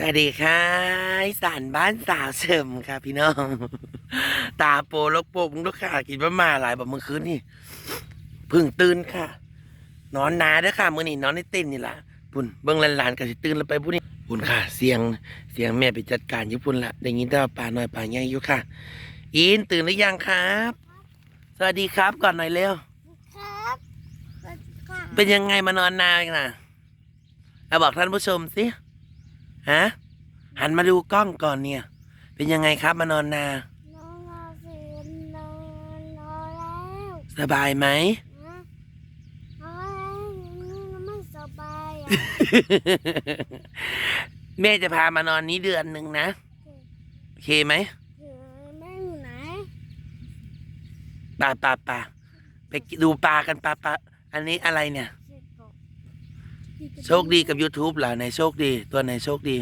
สวัสดีค่ะอีสานบ้านสาวเสริมค่ะพี่น้อง ตาโปลกโปกมึงลูกค่ะกินมามาหลายแบบเมื่อคืนนี่เพึ่งตื่นค่ะ นอนนาเด้อค่ะมื้อนี้นอนในเต้นท์นี่ล่ะปุ่นเบิ่งหลานๆก็สิตื่นแล้วไปพุ่นนี่ปุ่นค่ะ เสียงเสียงแม่ไปจัดการอยู่พุ่นละได้ยินแต่ว่าป่าน้อยป่าใหญ่อยู่ค่ะ อินตื่นหรือยังครับ สวัสดีครับก่อนหน่อยเร็วครับสวัสดีค่ะเป็นยังไงมานอนนาอีกนะเอาบอกท่านผู้ชมสิ ฮะหันมาดูกล้องก่อนเนี่ย เป็นยังไงครับมานอนนา น้องอาเซียนนอนนอนแล้วสบายไหม นะนอนแล้วยังไม่สบายอะ แม่จะพามานอนนี้เดือนหนึ่งนะโอเคไหมเดี๋ยวแม่อยู่ไหนปลาปลาปลาไปดูปลากันปลาปลาอันนี้อะไรเนี่ยเสร็จก่อน โชคดีกับ YouTube เหรอในโชคดี ตัวไหนโชคดี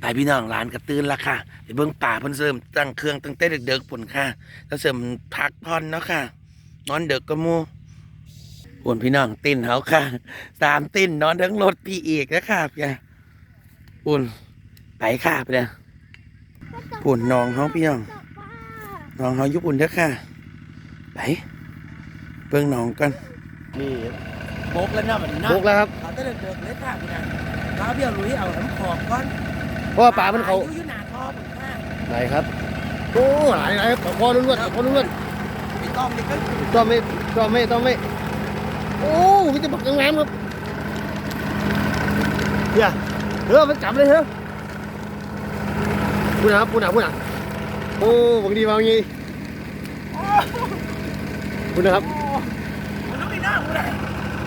ไปพี่น้องร้านกระตื้นละค่ะไปเบิ้งป่าเพิ่นเสริมตั้งเครื่องตั้งแต่เด็กๆปุ่นค่ะ แล้วเสริมพักผ่อนเนาะค่ะ นอนเด็กก็มูปุ่นพี่น้องติ้นเขาค่ะสามติ้นนอนทั้งรถพี่อีกนะค่ะพี่ปุ่นไปค่ะไปเลยปุ่นน้องเขาพี่น้องน้องเขาญี่ปุ่นเด้อค่ะ ไปเบิ่งน้องกันนี่ บกแล้วเนาะมันบุกแล้วครับ เขาจะเดินเดินเลยค่ะพี่นะเขาเบี้ยวลุยเอาน้ำขอบก้อนเพราะว่าปลามันเขาอยู่อยู่หนาทอผมค่ะไหนครับโอ้หลายหลายตะคอล้วนๆตะคอล้วนไม่ต้องนี่ก็ๆต้องไม่ต้องไม่ต้องไม่โอ้มีแต่บักงามๆครับเดี๋ยวเออมันจับเลยเถอะพูดนะครับพูดนะพูดนะโอ้บางทีบางทีพูดนะครับ มันต้องไปหน้ากูนะ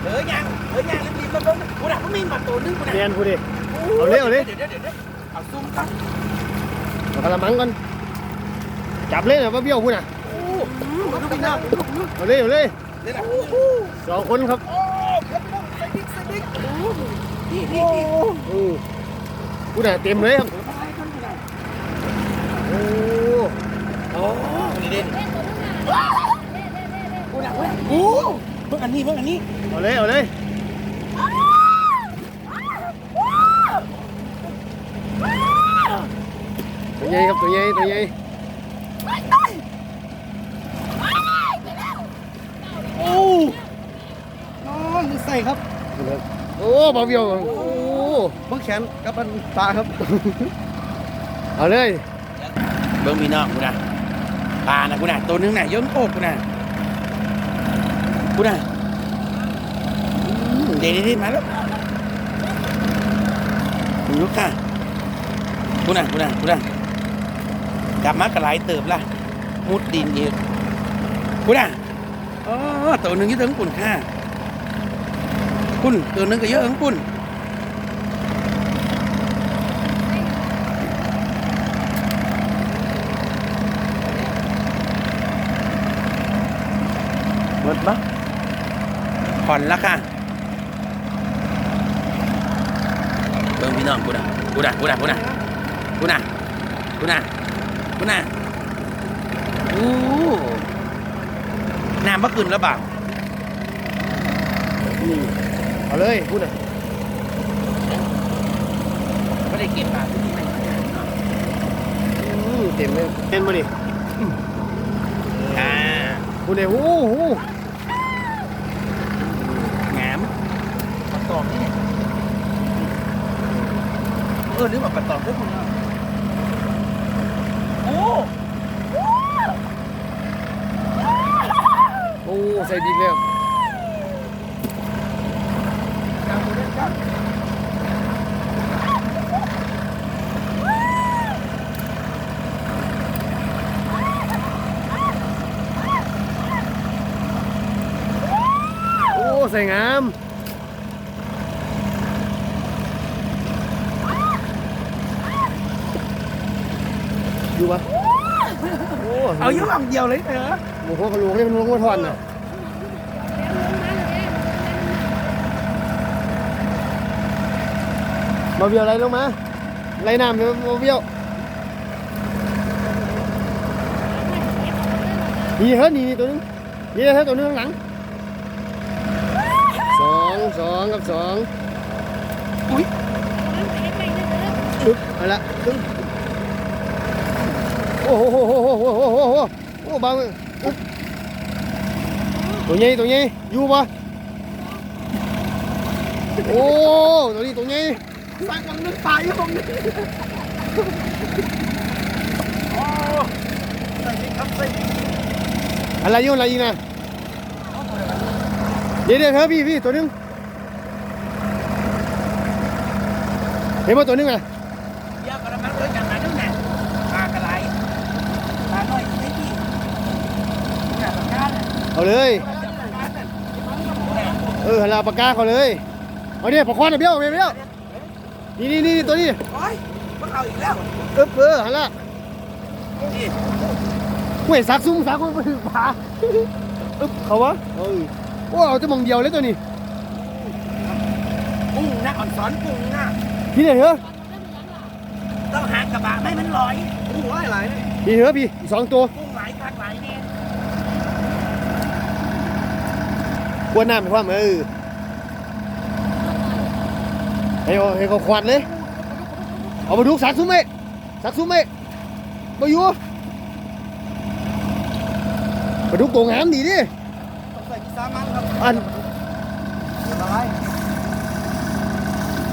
เออยังเออยังรีบๆมาเบิ่งกูนะเขามีมาตัวนึงกูนะเรียนพูดดิ เอาเลยเอาเลยเดี๋ยวเดี๋ยวเดี๋ยวเดี๋ยวเอาซุ่มครับเอากระมังก่อนจับเลยนะว่าเบี้ยวพูดนะโอ้มันต้องไปหน้ากูเอาเลยเอาเลยเดี๋ยวนะสองคนครับ โอ้ครับผมสดิกสดิกนี่นี่นี่โอ้พูดนะเต็มเลยครับโอ้โอ้นี่เด่นกูนะกูนะโอ้เพิ่งอันนี้เพิ่งอันนี้เอาเลยเอาเลยตัวใหญ่ครับตัวใหญ่ตัวใหญ่โอ้น้องมึงใส่ครับ โอ้บาเบียวโอ้เบิ่งแขนกับมันตาครับ เอาเลยเบิ้งพี่น้องกูนะปลานะกูนะตัวนึงน่ะย้นโคกกูนะ กูนะเดี๋ยวเดี๋ยวมาแล้วดูลูกค่ะกูดนะกูดนะกูดนะกลับมากระไรเติบละมุดดินเยอีกกูนะอ๋อตัวหนึ่งอยี่ถึงปุ่นค่ะคุณตัวหนึ่งก็เยอะถึงปุ่นหมดปะ ผ่อนแล้วค่ะเบิ่งพี่น้องกูนะกูนะกูนะกูนะกูนะกูนะกูนะโอ้น้ำบ่ขึ้นแล้วบ่านี่เอาเลยพูดนะไม่ได้เก็บปลาที่นี่ไหมอืมเต็มเลยเต็มมาดิอ่าพูดเลยโอ้โห แหนมปลาตองนี่เออนึกว่าปลาตองด้วยคุณโอ้โอ้ใส่ดีเลยครับจับมือได้จับโอ้ใส่งามอยู่ปะโอ้ เอาองเดียวเลยเถอะหมูหัวกระโหลกนี่มันลงมาทอนน่ะมาเบี้ยวอะไรลงมาไรน้ำเดียวมาเบี้ยวนี่เฮ้ยนี่ตัวนึงนี่เฮ้ยตัวนึงข้างหลังสองสองกับสองอุ้ยเเอาละครึ่งโอ้โห โอ้โหโอ้โหโอ้โหโอ้โหโอ้บางอุ๊บตัวใหญ่ตัวใหญ่อยู่ปะโเนี่ยเอาเลย เออหันลาปากกาเขาเลย เอาเนี่ยปากคอนน่ะเบี้ยวเบี้ยวเบี้ยวนี่นี่นี่ตัวนี้โอ้ยมันเอาอีกแล้วเอ๊บเออหันละนี่เว้ยสักซุ้มสักคนไปถึงผาอึ๊บเขาวะเออโอ้เอาจะมองเดียวเลยตัวนี้กุ้งนะอ่อนสอนกุ้งนะพี่เนี่ยเหรอต้องหากระบะไม่มันลอยกุ้งหลายหลายเลยพี่เหรอพี่อีกสองตัวกุ้งหลายคักหลายเนี่ย กวนน้ำไปความเออให้เขาให้เขาควันเลย เอามาดูสักซุ้มไหมสักซุ้มไหมมาอยู่มาดูตัวงามดีดิต้องใส่สามันครับอันละลาย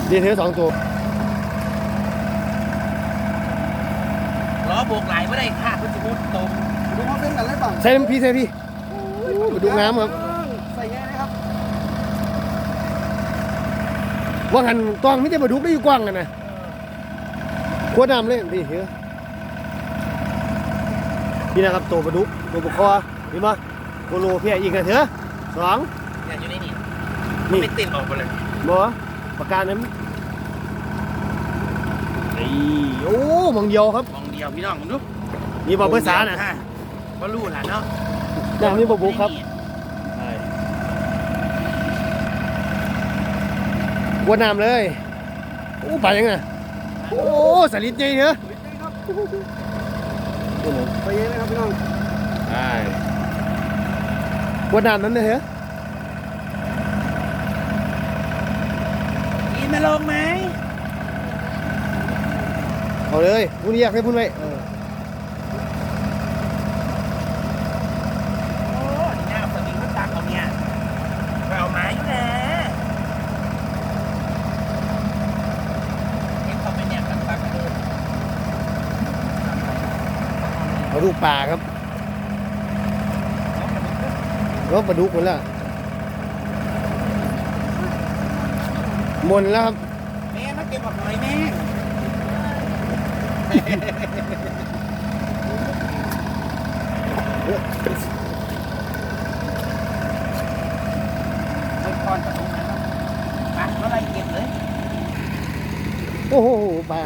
นี่เธอสองตัวล้อโบกไหลไม่ได้ค่ะคุณสมุทรตรงดูเขาเส้นกันเลยป่ะใส่น้ำพี่ใส่พี่มาดูงามครับ ใส่แย่นะครับ ว่าหันกล้องไม่ได้มาดูได้อยู่กว้างกันนะขวดน้ำเลยพี่เหรอนี่นะครับตัวปลาดุกตัวปลาคอเห็นปะโกโลเพียอีกนะเถอะสองเนี่ยอยู่ในนี่นี่ไม่ติดออกไปเลยบ่ปากกาเนี่ยไอ้โอ้มองเดียวครับมองเดียวพี่น้องมึงดูนี่บอกภาษาน่ะก็รู้แหละเนาะน้ำนี่บ่บุกครับ ขวดน้ำเลยโอ้ไปยังไงโอ้สลิดใหญ่เหรอไปเยอะเลยครับพี่น้องใช่ขวดน้ำนั้นเลยเหรอกินมาลงไหมเอาเลยพูดอยากให้พูดไว้เออ โอ้นี่หน้าสวิงก็ตักเอาเนี่ยไปเอาไม้อยู่นะเอ็มเขาไปเนี่ยตักตักกันเลย เอาลูกปลาครับรถปลาดุกหมดแล้วหมดแล้วครับแม่มาเก็บผักหน่อยแม่ไปคอนกับตรงนั้นครับไปเมื่อไรเก็บเลย โอ้โหปลา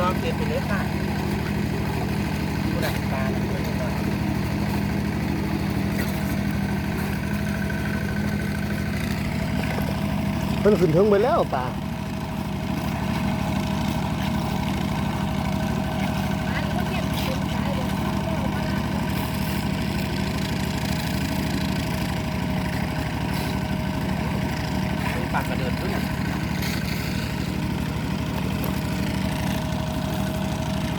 ลองเก็บไปเลยค่ะดูดักปลาด้วยก่อนเพิ่นขึ้นเทิงไปแล้วปลาดูปากกระเดินด้วยนะ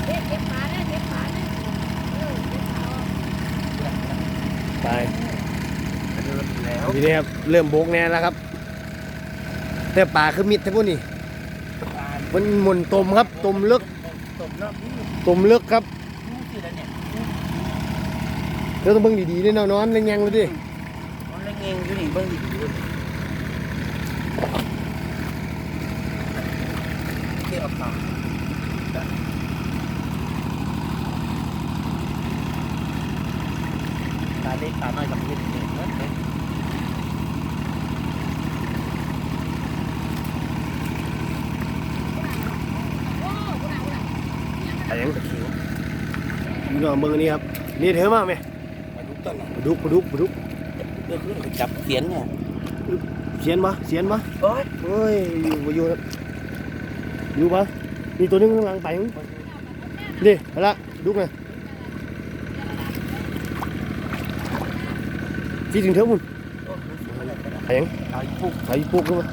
เด็กเก็บขาได้เก็บขาได้เออเก็บขา ตาย กระเดินแล้ว ทีนี้ครับเริ่มโบกแน่แล้วครับแต่ปลาคือมิดทั้งพวกนี้มันหมุนตมครับตมลึกตบเนาะนี่ตมลึกครับนี่คืออะไรเนี่ยเดี๋ยวต้องเบิ่งดีๆด้วยนาะนอนแรงเลยดิมันเล่นเองอยู่นี่เบิ้งดิเกี่ยวกับปลาปลาเล็กปลาน้อยกับเล็กเล็กเล็ก อะไรยัง พี่น้องเบิ่งอันนี้ครับนี่เถอะมากไหมมาดูต้นปลาดุกปลาดุกปลาดุกเรื่องเรื่องจับเสียนเนี่ยเสียนปะเสียนปะโอ้ยเฮ้ยอยู่บ่อยู่ครับอยู่ปะมีตัวหนึงข้างหลังไปมั้งนี่เอาละดุกไงที่ถึงเถอะมุนโอ้ยไปยังเอาอีกปุ๊บไปปุ๊กขึ้นมา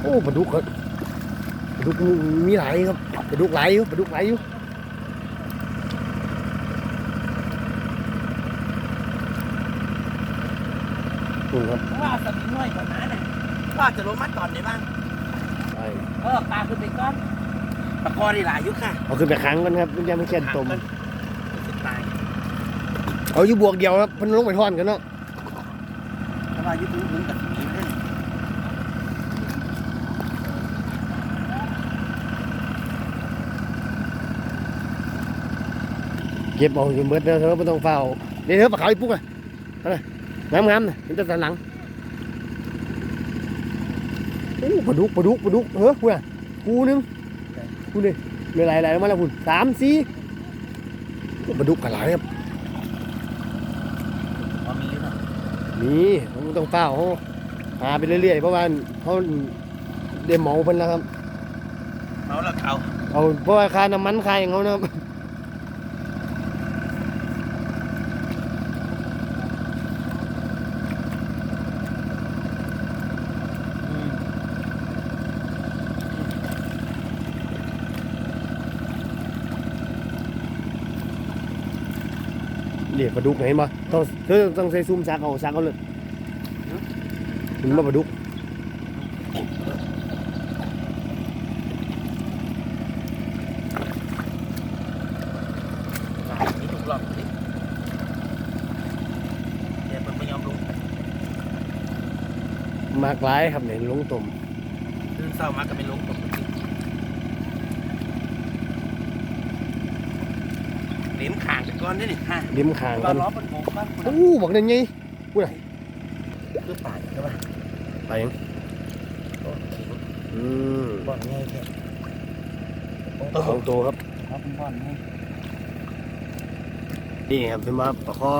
โอ้ปลาดุกครับปลาดุกมีหลายครับปลาดุกหลายอยู่ปลาดุกหลายอยู่ นี่ครับว่าสมิงน้อยกว่านั้นน่ะว่าจะลงมาก่อนได้บ้าง ไปเออปลาขึ้นไปก้อนปลาคอได้หลายอยุคค่ะเอาขึ้นไปค้างกันครับมันยังไม่แค่นตมมันจะตายเอาอยู่บวกเดียวครับมันลงไปทอนกันเนาะเพราะว่าอยุคนี้มันกับสมิงนั่นเก็บเอาอยู่เบิดเด้อเธอไม่ต้องเฝ้าเดี๋ยวเธอปลาขาวอีกปุ๊กเลยอะไร งามงามๆนะเห็นแต่สันหลังโอ้ปลาดุกปลาดุกปลาดุกเฮ้ยคุณอะกูนึงกูนี่เรือไหลๆมาแล้วคุณสามสี่โอ้ปลาดุกกระไรครับพอมีอยู่เนาะนี่ผมต้องเฝ้าเขาหาไปเรื่อยๆเพราะว่าเขาเดี๋ยวเหมาเพิ่นแล้วครับเอาละเขาเอาเพราะว่าค่าน้ำมันค่าอย่างเขานะครับ เดี๋ยวปลาดุกเห็นปะต้องเธอต้องใส่ซุ่มซักเอาซักเอาเลยเห็นปะปลาดุกตายนี่ถูกหลอกดิเดี๋ยวมันไม่ยอมลงมากหลายครับเนี่ยลงตุ่มตื่นเศร้ามาก็ไม่ลงตกจริง เลี่ยมขางไปก่อนนี่นี่ฮะริมขางเรากันล้อเป็นโบกบ้านคุณโอ้บอกได้ไงคือตาใช่ไหมไปยังโอ้ขิงอืมบ่อนง่ายแค่สองตัวครับเขาเป็นบ่อนง่ายนี่ครับเป็นมาปลาคอ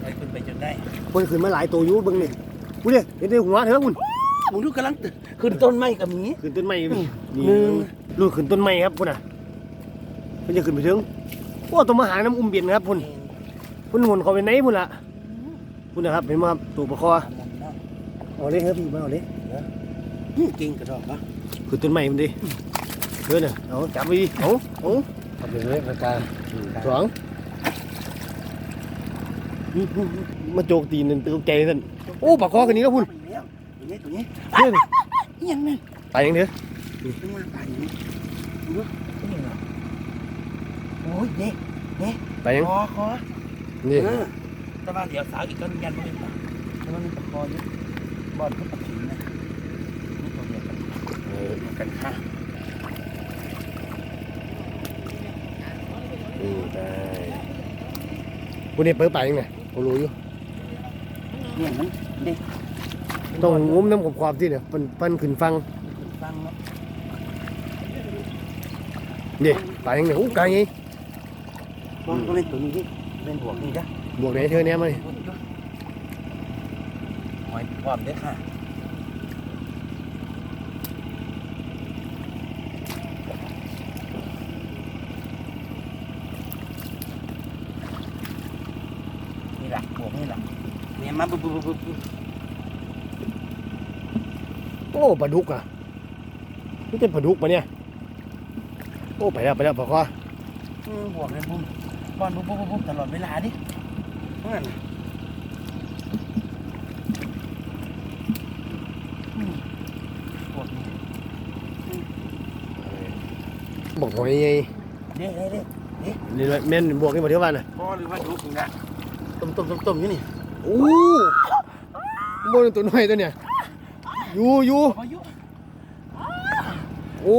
ไปขึ้นไปจนได้คนขึ้นมาหลายตัวอยู่เบิ่งนี่กูเนี่ยเห็นในหัวเถอะคุณมึงดูกำลังขึ้นต้นไม้กับหมี ขึ้นต้นไม้นี่หนึ่ง ลูกขึ้นต้นไม้ครับคุณน่ะมันจะขึ้นไปถึง โอ้ตัวมาหาน้ำอุ้มเบียนครับคุณคุณหมุนเขาไปไหนพุ่นละคุณนะครับเห็นมาครับตัวปลาคอเอาเลยครับพี่มาเอาเลยเก่งกระดอกปะขึ้นต้นไม้มันดิเดินน่ะเอาจับไปดิเอาเอาเอาไปเลยประกาสองมาโจกตีนตื่นใจสั่นโอ้ปลาคอกันนี้แล้วคุณตัวนี้ตัวนี้เฮ้ยยังไงไปยังเถอะขึ้นมาตายอย่างนี้ดูตัวนี้เหรอโอ้ยเด็กไปยังคอคอนี่เออแต่ว่าเดี๋ยวสาวอีกคนยันไม่เป็นปะแต่ว่ามันตะคออยู่บอลก็ปักขิงนะนี่ตัวเดียวกันเออเดียวกันค่ะนี่ได้คุณนี่เปิดไปยังไงผมรู้อยู่เนี่ยมันเด็กต้องงุ้มน้ำกับความที่เนี่ยปันปันขึ้นฟังฟังเนาะ นี่ไปยังไงโอ้ไกลไง บอลก็เล่นตัวนี้ดิเล่นบวกนี่จ้ะบวกไหนเธอเนี่ยมานี่หอยพร้อมเด้อค่ะนี่แหละบวกนี่แหละเนี่ยมาปุ๊บปุ๊บปุ๊บปุ๊บโอ้ปลาดุกอะนี่เป็นปลาดุกปะเนี่ย โอ้ไปแล้วไปแล้วปลาคออืมบวกเลยปุ๊บ บอลปุ๊บปุ๊บปุ๊บตลอดเวลาดินั่นน่ะอืมบวกนี่บอกหอยไงเด้เด้เด้นี่แม่นบวกนี่มาเที่ยวบ้านน่ะพ่อหรือว่าดุกนี่นะต้มต้มต้มต้มอยู่นี่โอ้บนตัวน้อยตัวเนี่ยอยู่อยู่พายุโอ้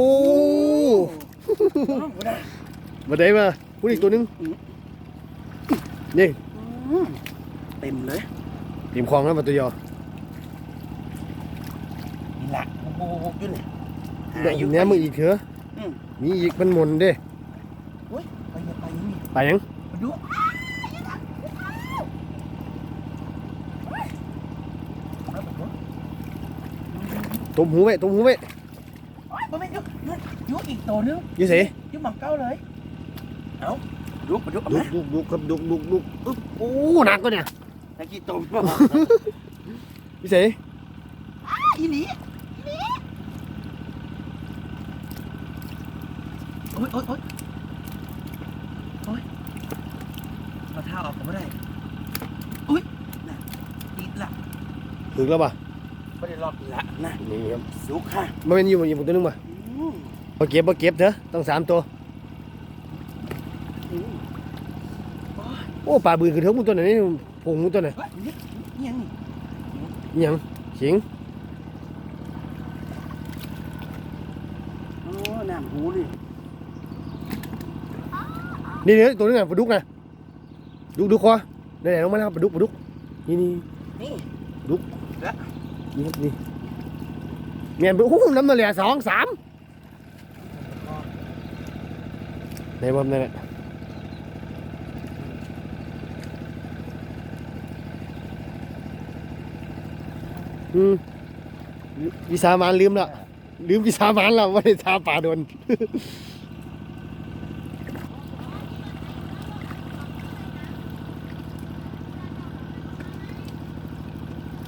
บ่ได้มาได้มา พูดอีกตัวหนึงนี่อืมเต็มเลยทีมคลองแล้วมาตัวยอนี่แหละบุกบุกบุกอยู่นี่เดี๋ยวเนี้ยมืออีกเถอะอืมมีอีกมันหมุนเด้ไปอย่าไปนี่ไปยังมาดูตุ้มหูไว้ตุ้มหูไว้บ่แม่นยุกยุกอีกตัวนึงอยี่สิยุกหมังเก้าเลย เอ้าดุกมากดุกดุกดุกครับดุกดุกดุกอึ๊บโอ้หนักก็เนี่ยตะกี้ตมพี่เสยอีหลีโอ๊ยโอ๊ยโอ๊ยโอ๊ยมาท่าออกผมไม่ได้โอ๊ยน่ะติดละถึงแล้วป่ะไม่ได้ล็อกละนะนี่ครับสุกค่ะม่เป็นอยู่มันอยู่ผมตัวนึงป่ะมาเก็บมาเก็บเถอะต้องสามตัว โอ๊ยโอ้ปลาบืนคือเถอะมึงตัวไหนนี่ผงมึงตัวไหนเฮ้ยนี่นี่ยังนี่อิหยังขิงโอ้น้ำหูเลยนี่เนี่ยตัวนึงอะปลาดุกนะดุกดุกคอไหนๆลงมาแล้วปลาดุกปลาดุกนี่นี่นี่นี่ครับนี่เมียนโอ้โหน้ำมันเหลือสองสามไหนบอมนั่นแหละ มวิสามานลืมละลืมวิสามานละว่าได้ทาป่าโดน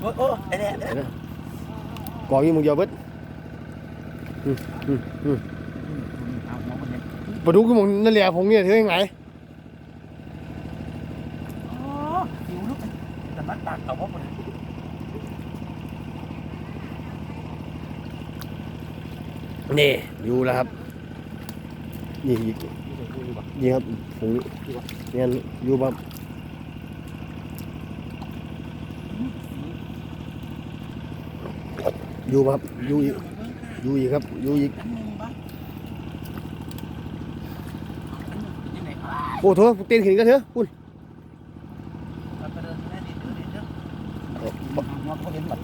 โอ้ยโอ้ยไอ้เนี่ยกองอยี่มึงเดียวเบิดอืมอืมอืมเอามองมันเนี่ยปลาดุกอยี่มึงนั่นแหละผมเนี่ยเธอยังไง โอ้หิวลูกแต่มันตักเอาว่ามัน นี่อยู่แล้วครับ นี่อีกนี่ครับผมเนี่ยอยู่บ้างอยู่บ้างอยู่อีกอยู่อีกครับอยู่อีกอันหนึ่งปะอันหนึ่งอยู่ไหนวะโอ้โถเต้นขึ้นกันเถอะคุณเอาไปเดินแม่ดิเดินดิเดินมองเขาเห็นแบบ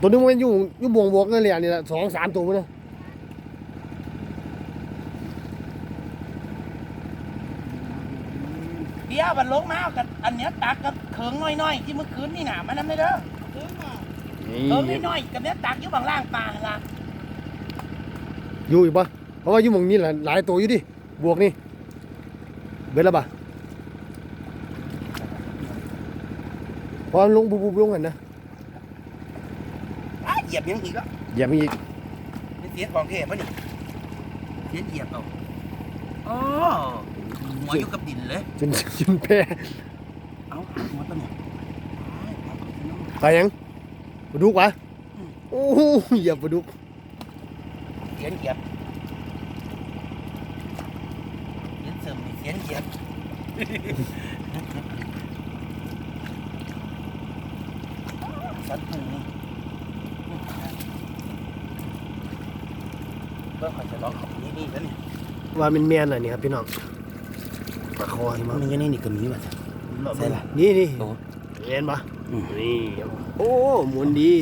ตัวนึงมันอยู่อยู่บวงบวกนั่นแหละนี่แหละสองสามตัวมันนะ เดี๋ยวมันลงมาเอากับอันเนี้ยตักกับเขิงน้อยๆที่เมื่อคืนนี่หนามันนั่นไม่เด้อนี่เขิงน้อยๆกับเนี้ยตักอยู่บางล่างปลาละอยู่อีกปะเพราะว่าอยู่หมองนี้แหละหลายตัวอยู่ดิบวกนี่เบ็ดแล้วปะพอลงบุบๆลงกันนะอ้าเหยียบยังอีกอะอย่ามีอีกนี่เสียของเทพปะนี่เสียเหยียบเอาโอ้ หัวอยู่กับดินเลยจนจนแพ้เอาหัวตัวเนี่ยไปยังปลาดุกวะโอ้โหอย่าปลาดุกเสียเหยียบเสียเสริมเสียเหยียบสันหนึ่งนี่เริ่มขอจะร้องของนี่นี่แล้วนี่ว่าเป็นแมนอะไรนี่ครับพี่น้อง ปลาคอใช่ไหมมันยังนี่นี่ก็มีว่ะใช่ละนี่นี่โอ้แมนปะอืม นี่โอ้หมุนดี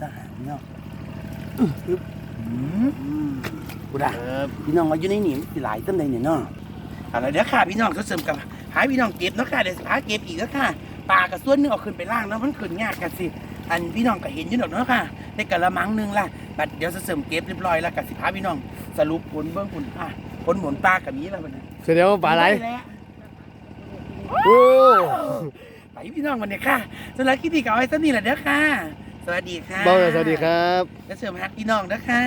ทหารเนาะกูได้ครับพี่น้องมาอยู่ในนี่มันสิหลายต้นเลยเนี่ยเนาะเอาละเดี๋ยวค่ะพี่น้องเขาเสริมกับหาพี่น้องเก็บเนาะค่ะเดี๋ยวสิหาเก็บอีกแล้วค่ะปลากับส่วนหนึงเอาขึ้นไปล่างเนาะมันขึ้นยากกันสิอันพี่น้องก็เห็นอยู่ดอกเนาะค่ะในกระมังหนึงล่ะบัดเดี๋ยวจะเสริมเก็บเรียบร้อยแล้วกับสิพาพี่น้องสรุปผลเบื้องผลค่ะผลหมุนปลากับนี้แล้วมันนะแสดงว่าปลาอะไรด้แล้ว โอ้ไปพี่น้องวันนี้ค่ะสำหรับคลิปนี้ก็เอาไว้สักนี้แหละเด้อค่ะ สวัสดีค่ะบ้าสวัสดีครับ และเสริมฮักพี่น้องเด้อค่ะ